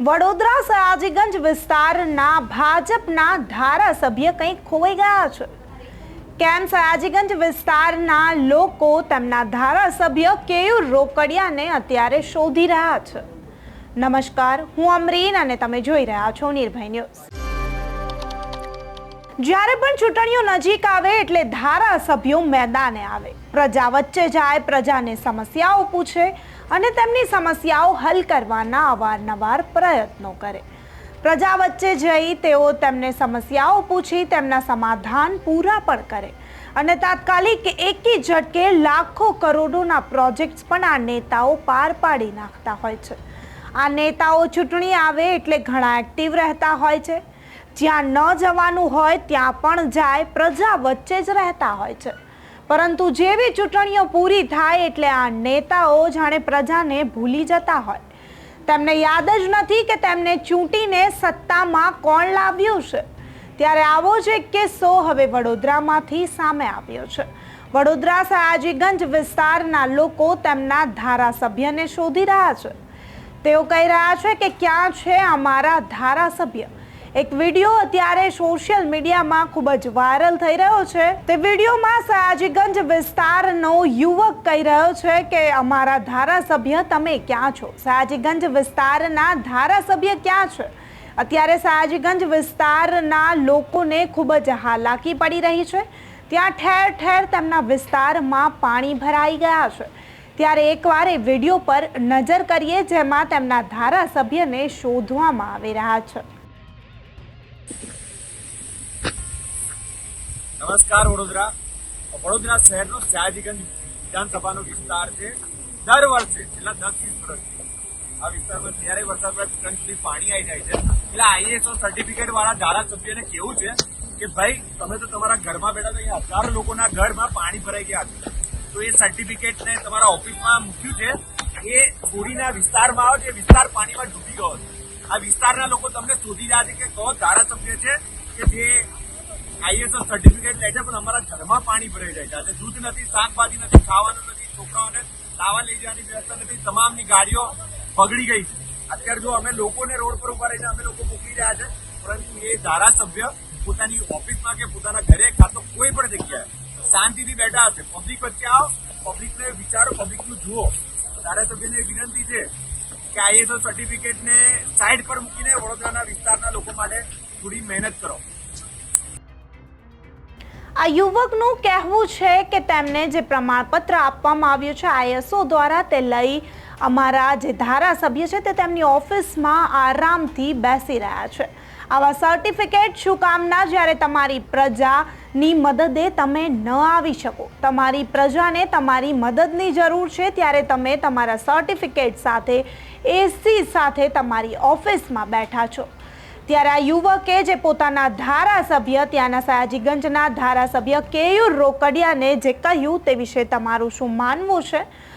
વડોદરા, સયાજીગંજ વિસ્તારના ભાજપના ધારાસભ્ય કંઈક ખોવાઈ ગયા છે. કેમ સયાજીગંજ વિસ્તારના લોકો તેમના ધારાસભ્ય કેયુર રોકડિયાને અત્યારે શોધી રહ્યા છે. નમસ્કાર, હું અમરીન અને તમે જોઈ રહ્યા છો નિર્ભય ન્યૂઝ. જ્યારે પણ ચૂંટણીઓ નજીક આવે એટલે ધારાસભ્યો મેદાને આવે. પ્રજા વચ્ચે જાય, પ્રજાને સમસ્યાઓ પૂછે અને તેમની સમસ્યાઓ હલ કરવાના અવારનવાર પ્રયત્નો કરે. પ્રજા વચ્ચે જઈ તેઓ તેમને સમસ્યાઓ પૂછી, તેમના સમાધાન પૂરા પણ કરે. અને તાત્કાલિક એકી ઝટકે લાખો કરોડોના પ્રોજેક્ટ્સ પણ આ નેતાઓ પાર પાડી નાખતા હોય છે. આ નેતાઓ ચૂંટણી આવે એટલે ઘણા એક્ટિવ રહેતા હોય છે. જ્યાં ન જવાનું હોય ત્યાં પણ જાય, પ્રજા વચ્ચે જ રહેતા હોય છે. પરંતુ જેવી ચૂંટણીઓ પૂરી થાય એટલે આ નેતાઓ જાણે પ્રજાને ભૂલી જતા હોય. તેમને યાદ જ નથી કે તેમને ચૂંટીને સત્તામાં કોણ લાવ્યું છે. ત્યારે આવો જ એક કિસ્સો હવે વડોદરામાંથી સામે આવ્યો છે. વડોદરા, સયાજીગંજ વિસ્તારના લોકો તેમના ધારાસભ્યને શોધી રહ્યા છે. તેઓ કહી રહ્યા છે કે ક્યાં છે અમારા ધારાસભ્ય? એક વીડિયો અત્યારે સોશિયલ મીડિયામાં ખૂબ જ વાયરલ થઈ રહ્યો છે. તે વિડીયોમાં સયાજીગંજ વિસ્તારનો યુવક કહી રહ્યો છે કે, અમારા ધારાસભ્ય તમે ક્યાં છો? સયાજીગંજ વિસ્તારના ધારાસભ્ય ક્યાં છે? અત્યારે સયાજીગંજ વિસ્તારના લોકોને ખૂબ જ હાલાકી પડી રહી છે. ત્યાં ઠેર ઠેર તેમના વિસ્તારમાં પાણી ભરાઈ ગયા છે. ત્યારે એકવાર એ વીડિયો પર નજર કરીએ, જેમાં તેમના ધારાસભ્યને શોધવામાં આવી રહ્યા છે. નમસ્કાર વડોદરા. વડોદરા શહેરનો સયાજીગંજ વિધાનસભાનો વિસ્તાર છે. દર વર્ષે, છેલ્લા દસ વીસ વર્ષથી આ વિસ્તારમાં જ્યારે વરસાદ પડે ચૂંટણી પાણી આવી જાય છે. એટલે આઈએસઓ સર્ટિફિકેટ વાળા ધારાસભ્યને કેવું છે કે, ભાઈ, તમે તો તમારા ઘરમાં બેઠા તો અહીંયા હજારો લોકોના ઘરમાં પાણી ભરાઈ ગયા છે. તો એ સર્ટિફિકેટને તમારા ઓફિસમાં મૂક્યું છે. એ ચોરીના વિસ્તારમાં આવે છે વિસ્તાર પાણીમાં ડૂબી ગયો છે આ વિસ્તારના લોકો તમને શોધી રહ્યા છે કે કયો ધારાસભ્ય છે કે જે આઈએસ સર્ટિફિકેટ લે છે, પણ અમારા ઘરમાં પાણી ભરાઈ જાય છે. દૂધ નથી, શાકભાજી નથી, ખાવાનું નથી, છોકરાઓને લાવા લઈ જવાની વ્યવસ્થા નથી, તમામની ગાડીઓ બગડી ગઈ છે. અત્યારે જો અમે લોકોને રોડ પર ઊભા રહીને અમે લોકો મૂકી રહ્યા છે, પરંતુ એ ધારાસભ્ય પોતાની ઓફિસમાં કે પોતાના ઘરે કાં તો કોઈ પણ જગ્યાએ શાંતિથી બેઠા હશે. પબ્લિક વચ્ચે આવો પબ્લિકને વિચારો પબ્લિકનું જુઓ. ધારાસભ્યને વિનંતી છે કે આઈએસઓ સર્ટિફિકેટને સાઈડ પર મૂકીને વડોદરાના વિસ્તારના લોકો માટે થોડી મહેનત કરો. આ યુવકનું કહેવું છે કે તેમને જે પ્રમાણપત્ર આપવામાં આવ્યું છે, આઈએસઓ દ્વારા તે લઈ અમારા જે ધારાસભ્ય છે તે તેમની ઓફિસમાં આરામથી બેસી રહ્યા છે. આવા સર્ટિફિકેટ શું કામના જ્યારે તમારી પ્રજાની મદદે તમે ન આવી શકો. તમારી પ્રજાને તમારી મદદની જરૂર છે ત્યારે તમે તમારા સર્ટિફિકેટ સાથે એસી સાથે તમારી ઓફિસમાં બેઠા છો. ત્યારે આ યુવકે જે પોતાના ધારાસભ્ય, ત્યાંના સયાજીગંજના ધારાસભ્ય કેયુર રોકડિયાને જે કહ્યું તે વિશે તમારું શું માનવું છે?